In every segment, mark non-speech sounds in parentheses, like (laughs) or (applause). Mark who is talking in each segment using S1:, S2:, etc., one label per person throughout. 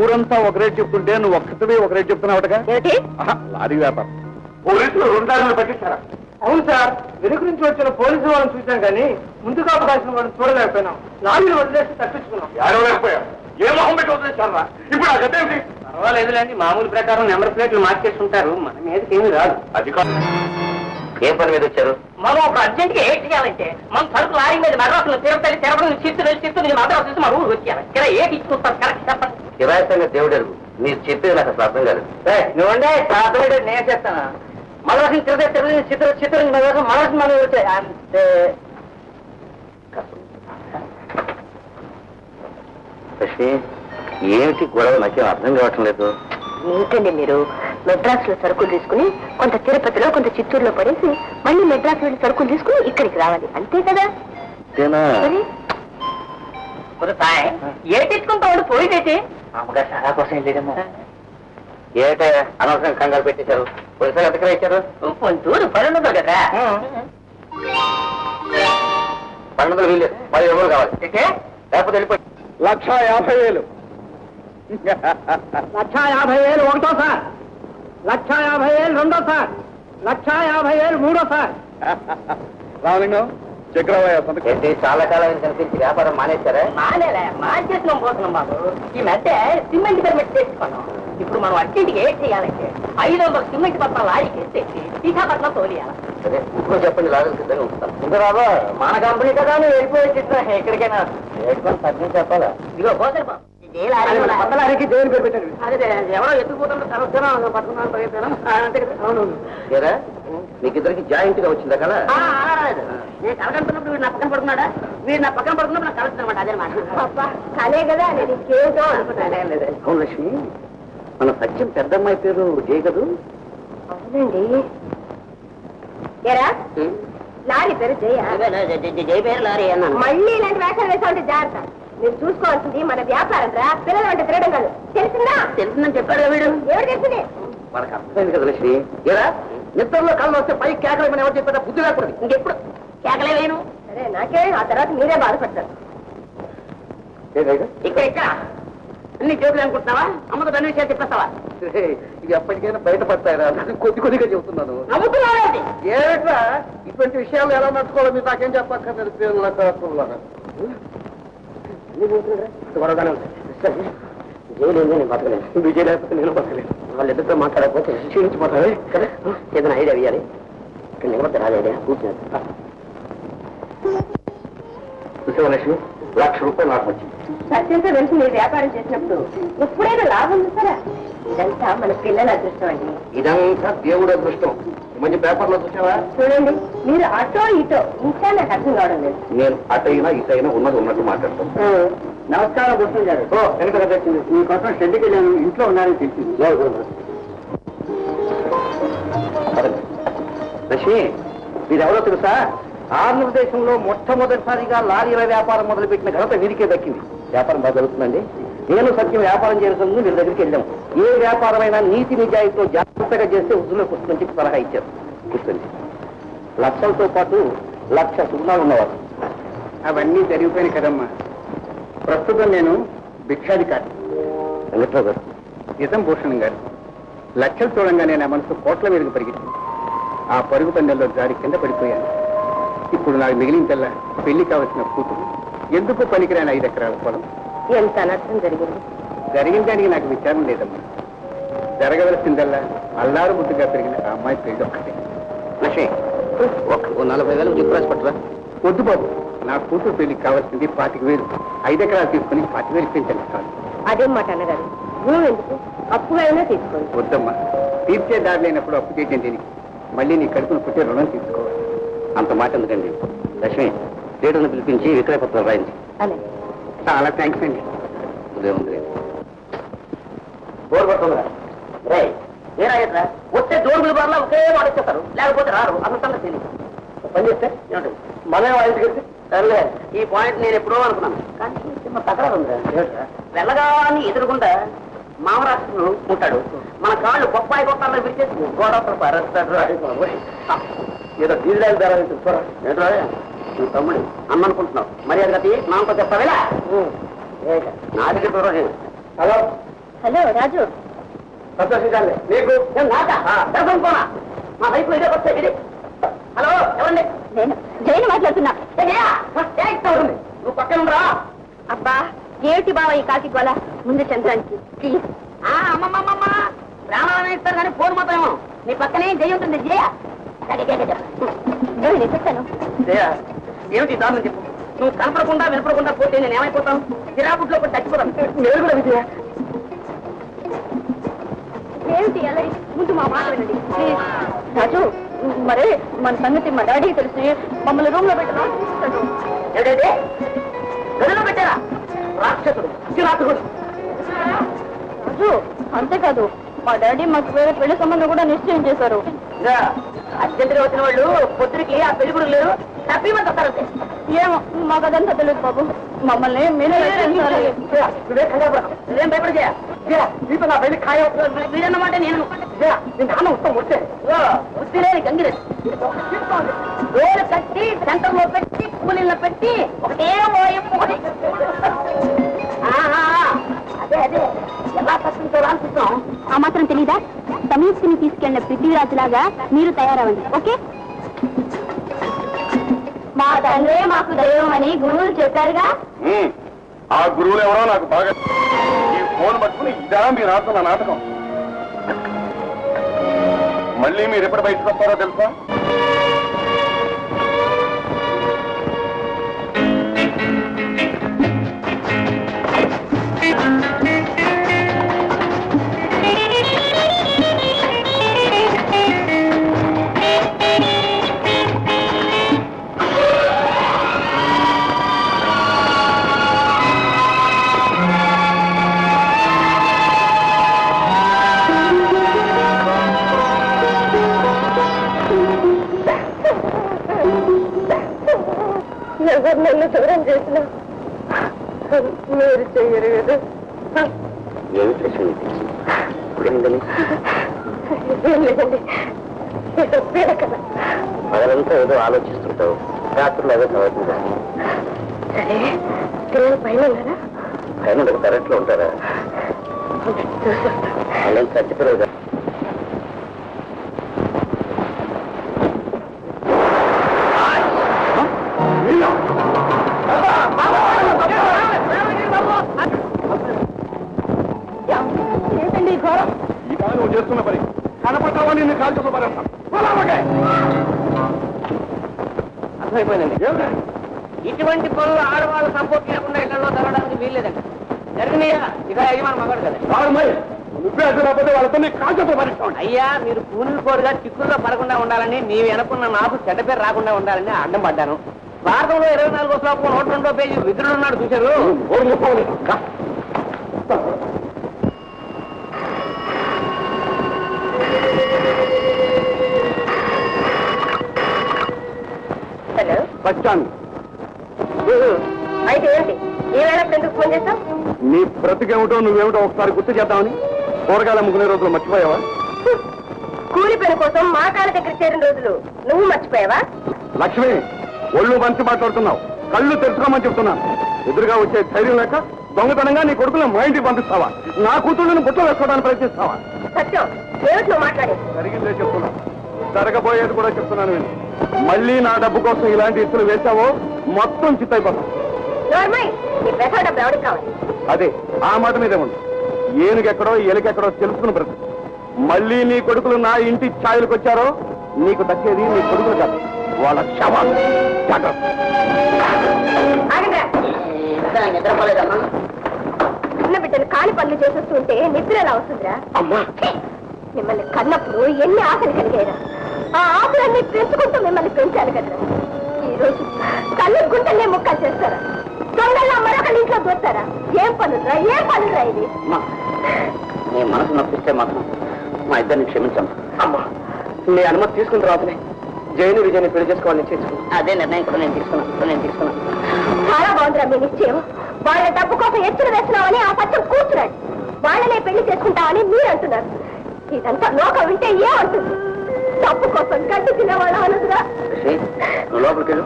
S1: ఊరంతా ఒక రేటు చెప్తుంటే నువ్వు ఒక్కటివే ఒక రేటు చెప్తున్నావుటగా? లారీ వ్యాపారం.
S2: పోలీసులు రెండాలను పట్టించారా?
S3: అవును సార్ వెనుక నుంచి వచ్చిన పోలీసు వాళ్ళని చూసాం కానీ ముందుగా అవకాశం వాళ్ళని చూడలేకపోయినాం. లారీలు వదిలేసి తప్పించుకున్నాం.
S2: ఏడవలేకపోయారు ఏ మొహం పెట్టి వదిలేశారా? ఇప్పుడు ఆ గత ఏమిటి
S3: పర్వాలేదులేండి మామూలు ప్రకారం నెంబర్ ప్లేట్లు మార్చేసి ఉంటారు మన మీదకి ఏమీ రాదు.
S2: అది కాదు.
S1: ఏం పని మీద వచ్చారు?
S4: మనం ఒక అర్జెంట్గా ఏం చేయాలంటే మన సరుకు లారీ మీద మద్రాసులో తిరుపతి తిరుపతి చిత్తూరు చిత్తూరు మద్రాసు మన ఊరు వచ్చేయాలి. ఇక్కడ ఏ తీసుకుంటారు కరెక్ట్ చెప్పండి.
S1: కిరాయితంగా దేవుడు ఎరుగు మీరు చెప్పేది నాకు అసలు అర్థం కాదు
S4: నువ్వండే సాధుడు నేను చెప్తాను నుంచి చిత్తూరు చిత్తూరు నుంచి మద్రాసు మద్రాసు మన వచ్చాయి అంతే.
S1: లక్ష్మి ఏమిటి గొడవ? నాకేం అర్థం కావటం లేదు.
S5: ఏంటండి మీరు? మెడ్రాస్లో సరుకులు తీసుకుని కొంత తిరుపతిలో కొంత చిత్తూరులో పడేసి మళ్ళీ మెడ్రాస్ వెళ్ళి సరుకులు తీసుకుని ఇక్కడికి రావాలి. అంతే కదా?
S1: అంతేనా?
S4: సాయ్. ఏ తెచ్చుకుంటావు పోయినైతే
S1: అమ్మగారు చాలా కోసం వెళ్ళేదమ్మా ఏటే అనవసరం కంగారు పెట్టేశారు పోలీసులు ఎంతకరా ఇచ్చారు?
S4: పొంతూరు పనుండదు కదా.
S1: పన్నెండు వీల్లేదు పది రూపాయలు కావాలి? లేకపోతే వెళ్ళిపోయి
S3: లక్ష యాభై వేలు. (laughs) లక్ష యాభై వేలు ఒకటో సార్. లక్ష యాభై వేలు రెండో సార్. లక్ష యాభై వేలు మూడో సార్.
S1: రామలింగం చక్రవయ్య సంతకం. ఏంటి చాలా కాలం కనిపించి వ్యాపారం మానేశారా?
S4: మానేలే మార్చేసినాం పోతున్నాం బాబు. ఈ మధ్య సిమెంట్ పెర్మిట్ తెచ్చుకున్నాం. ఇప్పుడు మనం అట్టింటికి ఏం చేయాలంటే ఐదు వందల సిమెంట్ పట్ల లారీకి ఎత్తేసి విశాఖపట్నం తోలియాలి.
S1: సరే ఇప్పుడు చెప్పండి లాగలు సిద్ధంగా ఉంటాను
S4: సుందరాబా మన కంపెనీ కదా నువ్వు వెళ్ళిపోయి చిత్ర. ఎక్కడికైనా.
S1: ఏడుకొని తగ్గించి చెప్పాలా?
S4: ఇదిగో పోతే బాబు.
S3: లారీకి దేవుని పేరు పెట్టండి?
S4: అదే ఎవరో ఎత్తుకుపోతుంటే పట్టుకున్నాను ప్రయత్నం అంతే కదా. అవునవును
S1: ఏరా మీకు ఇద్దరికి జాయింట్గా వచ్చిందా కదా?
S4: ఆ, అలా రాలేదు. నేను కలగంటున్నప్పుడు వీడు నా పక్కన పడుకున్నాడా వీడు నా పక్కన పడుకున్నప్పుడు నాకు కలుగుతున్నమాట అదే మాట.
S5: అబ్బా కలే కదా నేను ఇంకేమిటో అనుకున్నాను.
S1: అవును లక్ష్మి మన సత్యం పెద్దమ్మాయి పేరు జయ కదూ?
S5: అవునండి. ఎరా లారీ పేరు జయ.
S4: జై పేరు లారీ అన్నాను.
S5: మళ్ళీ ఇలాంటి వేషాలు వేసా ఉంటే జాగ్రత్త. మీరు చూసుకోవాల్సింది మన వ్యాపారం రా. పిల్లలు అంటే తిరగడం కాదు. తెలిసిందా?
S4: తెలుస్తుందని చెప్పాడు వీడు.
S5: ఎవరు తెలిసింది?
S1: మనకు అర్థమైంది కదా లక్ష్మి. ఏరా నిద్రలో కళ్ళు వస్తే పై కేకలేమని ఎవరు చెప్పారా బుద్ధి లేకూడదు
S4: ఇంకెప్పుడు? కేకలే వేయను
S5: సరే నాకే ఆ తర్వాత మీరే బాధపడతారు.
S4: ఇక్కడ ఇక్కడ. అన్ని జేబులు అనుకుంటున్నావా? అమ్మతో దాని విషయాలు చెప్పేస్తావా?
S1: ఇది ఎప్పటికైనా బయటపడతాయిరా. కొద్ది కొద్దిగా చెబుతున్నాను.
S4: నవ్వుతున్నావు
S1: ఏట్రా ఇటువంటి విషయాలు ఎలా నడుచుకోవాలో? మీరు నాకేం చెప్పక్కర్లేదు. పేర్ల కాకుల్లాగా.
S4: త్వరగానే ఉంటుంది జైలు నేను నేను వాళ్ళిద్దరితో మాట్లాడకపోతే క్షీణించిపోతాను కదా? ఏదైనా ఐడియా వేయాలి ఇక్కడ నిలబడితే రాదు ఐడియా. కూర్చున్నాను
S1: చూసావా లక్ష్మి? లక్ష రూపాయలు నాకు వచ్చింది
S5: సత్యంతో మీరు వ్యాపారం చేసినప్పుడు ఎప్పుడైనా లాభం చూసారా ఇదంతా మన పిల్లల అదృష్టం అండి.
S1: ఇదంతా దేవుడు అదృష్టం. మధ్య పేపర్లో చూసావా?
S5: చూడండి మీరు అటో ఇటో ఇంకా నాకు అర్థం కావడం లేదు.
S1: నేను అటైనా ఇటైనా ఉన్నది ఉన్నట్టు మాట్లాడతాను
S3: నమస్కారం గుర్తుంది గారు.
S1: ఓ వెనక వచ్చింది
S3: మీకోసం షెడ్కి వెళ్ళాను ఇంట్లో ఉన్నారని తెలిసింది.
S1: లక్ష్మి మీరెవరో తెలుసా? ఆంధ్రప్రదేశంలో మొట్టమొదటిసారిగా లారీల వ్యాపారం మొదలుపెట్టిన ఘనత వీరికే దక్కింది. వ్యాపారం బాగా జరుగుతుందండి. నేను సత్యం వ్యాపారం చేయాల్సింది వీరి దగ్గరికి వెళ్ళాం ఏ వ్యాపారమైనా నీతి నిజాయితీతో జాగ్రత్తగా చేస్తే వృద్ధులకు వస్తుందని చెప్పి సలహా ఇచ్చారు. కూర్చోండి. లక్షలతో పాటు లక్ష సుగుణాలు ఉన్నవారు.
S3: అవన్నీ జరిగిపోయినాయి కదమ్మా. ప్రస్తుతం నేను భిక్షాధికారి.
S1: వెంకట్రావు గారు.
S3: నిజం భూషణ్ గారు. లక్షలు చూడంగానే నా మనసు కోట్ల మీదకి పరిగెత్తింది ఆ పరుగు పందెంలో జారి కింద పడిపోయాను. ఇప్పుడు నాకు మిగిలిందల్లా పెళ్ళి కావలసిన కూతురు. ఎందుకు పనికిరాని ఐదు ఎకరాల పొలం?
S5: ఎంత అనర్థం జరిగింది?
S3: జరిగిన దానికి నాకు విచారం లేదమ్మా. జరగవలసిందల్లా అల్లారు ముద్దుగా పెరిగిన ఆ అమ్మాయి పెళ్ళి ఒక్కటే.
S1: లక్ష్మి ఒక నలభై వేలు జిప్పు రాసి పట్టరా.
S3: వద్దు బాబు. నా కూతురు పెళ్ళికి కావాల్సింది పాతిక వేలు. ఐదు ఎకరాలు తీసుకుని పాతిక వేలు పెంచండి చాలు
S5: అదేం మాట అన్నగారు? భూమి ఎందుకు? అప్పుగా అయినా తీసుకోండి.
S3: వద్దమ్మా. తీర్చే దారి లేనప్పుడు అప్పు చేయటం దీనికి? మళ్ళీ నీ కడుపును పుట్టే రుణం తీసుకోవాలి.
S1: అంత మాట ఎందుకండి? లక్ష్మి లీడర్ని పిలిపించి విక్రయ పత్రాలు రాయించి.
S5: అలాగే
S3: చాలా థ్యాంక్స్ అండి.
S1: ఉదయం ఉంది.
S4: బోర్ కొడుతుందిరా. రే ఏరాయట్రా వచ్చే జోరుగుల బార్లా ఒకే మాట ఇచ్చేస్తారు. లేకపోతే రారు. అన్న సంగతి తెలియదు పని చేస్తే ఏమిటి
S3: మనమే వాళ్ళ దగ్గరికి
S4: సర్లే ఈ పాయింట్ నేను ఎప్పుడో అనుకున్నాను. కానీ చిన్న తగరాలు ఉందా వెళ్ళగాని ఎదురుకుండా మామరాష్ట్రుడు ఉంటాడు మన కాళ్ళు బొప్పాయి కొట్టాలని పరస్తాడు
S3: ఏదో డీజిల్ ధర చూడరా
S4: ఏంట్రా? నీ తమ్ముడు. అన్న అనుకుంటున్నావు మర్యాద గతి నాతో చెప్పవేలా నా దగ్గర దూరం
S3: హలో.
S5: హలో రాజు.
S1: సంతోషించాలి నీకు
S4: ఏం నాకా? దర్శనం పోనా? మా వైపు ఇదే వస్తే ఇది. హలో ఎవరండి?
S5: జైలు మాట్లాడుతున్నా?
S4: నువ్వు పక్కన రా
S5: అబ్బా ఏమిటి బావ ఈ కాకి గోల? ముందు చంద్రానికి. ప్లీజ్.
S4: అమ్మమ్మమ్మ ప్రాణాలను ఇస్తారు కానీ ఫోన్ మాత్రం. నీ పక్కనే జయ ఉంటుంది. జయ. గడి, గడి, గడి.
S5: నేను చెప్తాను?
S4: జయ ఏమిటి దారుణం చెప్పు? నువ్వు కనపడకుండా వినపడకుండా పోతే నేను ఏమైపోతాను? చిరాపుట్లో కూడా చచ్చిపోతాను. నేను కూడా విజయ.
S5: ఏమిటి అలరి ముందు మా మాట వినండి. రాజు మరి మన సంగతి మా డాడీకి తెలిసి మమ్మల్ని రూమ్లో పెట్టినా?
S4: ఏడేదే గదిలో పెట్టారా? రాక్షసుడు చిరాకుడు
S5: రాజు అంతేకాదు మా డాడీ మాకు వేరే పెళ్ళి సంబంధం కూడా నిశ్చయం చేశారు.
S4: అర్జెంటుగా వచ్చిన వాళ్ళు పొద్దురికి ఆ పెళ్ళి కూడా లేరు తప్పిమంత వస్తారంతే
S5: ఏమో? మాకు అదంతా తెలియదు బాబు. మమ్మల్ని మీరే
S4: భయపడి నా ఖాయం మీరన్నమాట నేను. నాన్న వస్తే. కట్టి సెంటర్లో పెట్టి కూలీలో పెట్టి ఒకటే అదే అదే. ఎలా
S5: ఆ మాత్రం తెలీదా? సమీక్షని తీసుకెళ్ళిన పృథ్వీరాజులాగా మీరు తయారవ్వండి. ఓకే? మా తండ్రే మాకు దైవం అని గురువులు చెప్పారుగా?
S2: ఆ గురువులు ఎవరో నాకు బాగా ఈ ఫోన్ పట్టుకుని ఇదా మీరు ఆడుతున్న నాటకం. మళ్ళీ మీరు ఎప్పుడు బయటకు వస్తారో తెలుసా?
S5: మీరు చెయ్యరు కదా.
S1: ఇప్పుడేందని పగలంతా ఏదో ఆలోచిస్తుంటావు. రాత్రులు ఏదో చదువుతుంటావు
S5: సరే పిల్లలు పైన ఉన్నారా?
S1: పైన పెరట్లో ఉంటారా? వాళ్ళేం చచ్చిపోలేదు
S2: కనపడతావా నిన్ను కాల్ చెప్పబడేస్తాను
S1: అర్థమైపోయిందండి.
S4: ఇటువంటి పనులు ఆడవాళ్ళు సపోర్ట్ లేకుండా ఇళ్ళలో జరగడానికి వీల్లేదండి. జరిగినాయా ఇక యజమాని మగాడు కదా.
S2: నువ్వే అసలు వాళ్ళతో
S4: అయ్యా మీరు కూలీలు కోరుగా చిక్కుల్లో పడకుండా ఉండాలని నీవు వెనకున్న నాకు చెడ్డ పేరు రాకుండా ఉండాలని అడ్డం పడ్డాను. భారతంలో ఇరవై నాలుగో శ్లోకం నూట రెండో పేజీ విధులు ఉన్నాడు చూశారు
S2: ఓరు ముప్పవని. రా.
S5: హలో
S2: వచ్చాను
S5: అయితే ఏంటి? ఎందుకు ఫోన్
S2: నీ బ్రతికేమిటో నువ్వేమిటో ఒకసారి గుర్తు చేద్దామని కూరగాయలు అమ్ముకునే రోజులు మర్చిపోయావా?
S5: కూలి పని కోసం మా కాళ్ళ దగ్గర చేరిన రోజులు నువ్వు మర్చిపోయావా?
S2: లక్ష్మి ఒళ్ళు మంచి మాట్లాడుతున్నావు. కళ్ళు తెరుచుకోమని చెప్తున్నాను ఎదురుగా వచ్చే ధైర్యం లేక దొంగతనంగా నీ కొడుకులను మా ఇంటికి పంపిస్తావా? నా కూతుళ్ళని బుట్టలు వేసుకోవడానికి ప్రయత్నిస్తావా?
S5: సత్యం. ఏమిటి నువ్వు మాట్లాడేది
S2: జరిగిందే చెప్తున్నా. జరగబోయేది కూడా చెప్తున్నాను విను. మళ్ళీ నా డబ్బు కోసం ఇలాంటి ఇత్తులు వేశావో మొత్తం చిత్తైపోతాం అదే ఆ మాట మీదే ఉండు. ఏనుగెక్కడో ఎలుకెక్కడో తెలుసుకుని బ్రతు మళ్ళీ నీ కొడుకులు నా ఇంటి ఛాయలకు వచ్చారో నీకు దక్కేది నీ కొడుకులు కాదు. వాళ్ళ
S5: ఆగండి.
S4: నిద్రపోలేదమ్మా?
S5: చిన్న బిడ్డను కాని పనులు చేసేస్తుంటే నిద్ర ఎలా వస్తుందిరా?
S2: అమ్మా!
S5: మిమ్మల్ని కన్నప్పుడు ఎన్ని ఆశలు కలిగాయిరా? ఆ ఆశలన్నీ పెంచుకుంటూ మిమ్మల్ని పెంచాలి కదరా. ఈ రోజు కళ్ళు గుంటలే ముక్కలు చేస్తారా? దొంగల్లా మరొకరి ఇంట్లో దొరుకుతారా ఏం పనులురా? ఏం పనులురా ఇది?
S1: అమ్మా నీ మనసు నొప్పిస్తే మాత్రం మా ఇద్దరిని క్షమించమ్మా. అమ్మా. నీ అనుమతి తీసుకున్న తర్వాతనే జైలు విజయని పెళ్ళి చేసుకోవాలని నిశ్చయించుకున్నాను
S4: అదే నిర్ణయం కూడా నేను తీసుకున్నాను నేను తీసుకున్నాను
S5: చాలా బాగుందిరా మీ నిశ్చయం. వాళ్ళ డబ్బు కోసం ఎత్తులు వేస్తున్నామని ఆ సత్యం కూర్చున్నాడు. వాళ్ళనే పెళ్ళి చేసుకుంటామని మీరు అంటున్నారు ఇదంతా లోకం వింటే ఏమంటుంది? డబ్బు కోసం గడ్డి తినేవాళ్ళ అనదురా.
S1: శ్రీ, నువ్వు లోపలికి వెళ్ళు.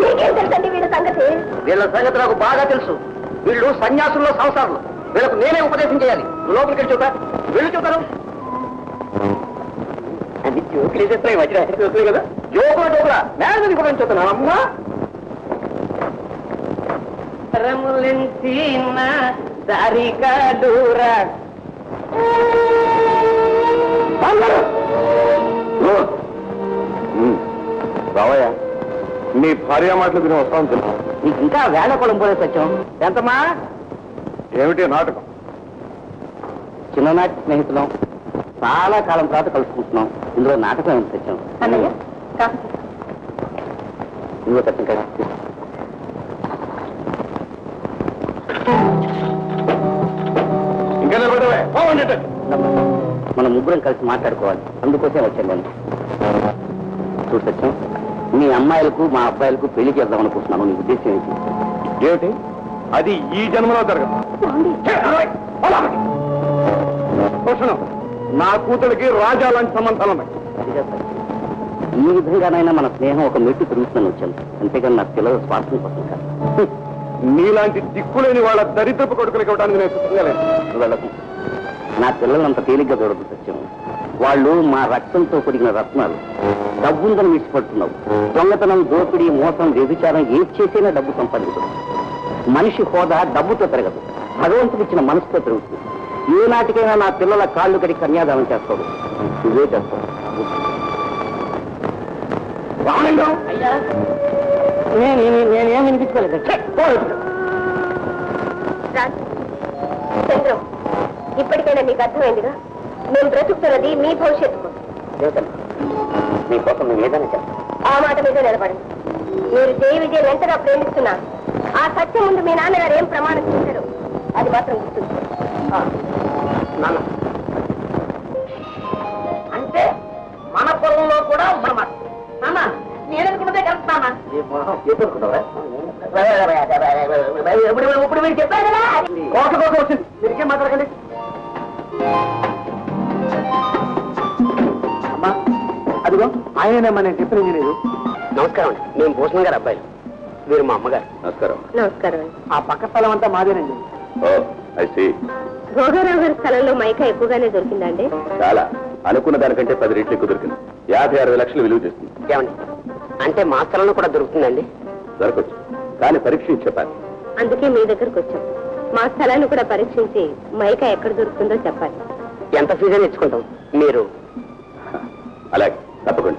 S5: నీకేం తెలుసండి వీళ్ళ సంగతి?
S1: వీళ్ళ సంగతి నాకు బాగా తెలుసు. వీళ్ళు సన్యాసుల్లో సంసారులు. వీళ్ళకు నేనే ఉపదేశం చేయాలి. నువ్వు లోపలికి వెళ్ళి చూద్దా? వెళ్ళి చూద్దాను. అది జోకులు వేసేస్తాయి మధ్య జోకులే కదా? జోకుల జోకుల? మీద కూడా చూద్దాను అమ్మా?
S4: సరిగా దూరా.
S2: రావయ్య నీ భార్య మాటలు విని వస్తాను తెలుసు?
S1: నీకు ఇంకా వేళ కొలం పోలే సత్యం. ఎంతమ్మా?
S2: ఏమిటి నాటకం?
S1: చిన్ననాటి స్నేహితులం. చాలా కాలం తర్వాత కలుసుకుంటున్నాం. ఇందులో నాటకం ఏమిటి సత్యం?
S5: అన్నయ్య
S1: ఇందులో సత్యం కదా.
S2: ఇంకా నిలబడవే. పోవండి ఇటు.
S1: మన ముగ్గురం కలిసి మాట్లాడుకోవాలి. అందుకోసం వచ్చాను నేను చూడు సత్యం మీ అమ్మాయిలకు మా అబ్బాయిలకు పెళ్ళి చేద్దాం అనుకుంటున్నాను. నీ ఉద్దేశం ఏంటి?
S2: ఏమిటి? అది ఈ జన్మలో జరగదు. నా కూతురికి రాజా లాంటి సంబంధాలు ఉన్నాయి.
S1: ఈ విధంగానైనా మన స్నేహం ఒక మెట్టు తిరుగుతుందని వచ్చాను. అంతేగాని నా పిల్లల స్వార్థం కోసం కాదు. (laughs)
S2: నీలాంటి దిక్కులేని వాళ్ళ దరిద్రపు కొడుకులకి ఇవ్వడానికి నేను సిద్ధంగా లేదు
S1: నువ్వు వెళ్ళకు. నా పిల్లలు అంత తేలిగ్గా చూడదు సత్యం. వాళ్ళు మా రక్తంతో కూడిన రత్నాలు. డబ్బుందని విడిచిపడుతున్నావు. దొంగతనం దోపిడీ మోసం వ్యభిచారం ఏది చేసినా డబ్బు సంపాదించదు. మనిషి హోదా డబ్బుతో పెరగదు. భగవంతుడు ఇచ్చిన మనసుతో పెరుగుతుంది. ఏ నాటికైనా నా పిల్లల కాళ్ళు కడి కన్యాదానం చేస్తాడు.
S2: రామలింగం!
S4: అయ్యా! నేను నేనేం వినిపించుకోలేదు?
S5: చంద్రం ఇప్పటికైనా మీకు అర్థమైందిగా? మేము బ్రతుకుతున్నది మీ భవిష్యత్తు
S1: మీకోసం నేను ఏదైనా చేస్తాను
S5: ఆ మాట మీద నిలబడండి మీరు జయ విజయ్ ఎంతగా ప్రేమిస్తున్నారు ఆ సత్యం ముందు మీ నాన్నగారు ఏం ప్రమాణం చేశారు అది మాత్రం గుర్తుంది
S1: నాన్న
S4: అంటే మన పొలంలో కూడా మన మాట నాన్న నేను అనుకున్నదే కరెక్ట్ నాన్న
S1: ఎదుర్కొన్నావా
S4: ఇప్పుడు ఇప్పుడు మీరు చెప్పారు కదా
S2: కోట కోట వచ్చింది మీరికేం మాట్లాడకండి ఆయనేనమ్మా నేను చెప్పిన ఇంజనీరు.
S1: నమస్కారం అండి. మేము భూషణ్ గారు అబ్బాయిలు. వీరు మా అమ్మగారు.
S2: నమస్కారం.
S5: నమస్కారం
S2: ఆ పక్క స్థలం అంతా మాదేనండి. Oh I see.
S5: భోగారావు గారి స్థలంలో మైకా ఎక్కువగానే దొరికిందండి
S2: చాలా. అనుకున్న దానికంటే పది రెట్లు ఎక్కువ దొరికింది. యాభై అరవై లక్షలు విలువ చేస్తుంది.
S1: ఏమండి? అంటే మా స్థలంలో కూడా దొరుకుతుందండి?
S2: దొరకచ్చు. కానీ పరీక్ష చెప్పాలి
S5: అందుకే మీ దగ్గరకు వచ్చాం. మా స్థలాన్ని కూడా పరీక్షించి మైకా ఎక్కడ దొరుకుతుందో చెప్పాలి.
S1: ఎంత ఫీజు ఇచ్చుకుంటాం. మీరు? (laughs)
S2: అలాగే. తప్పకుండా.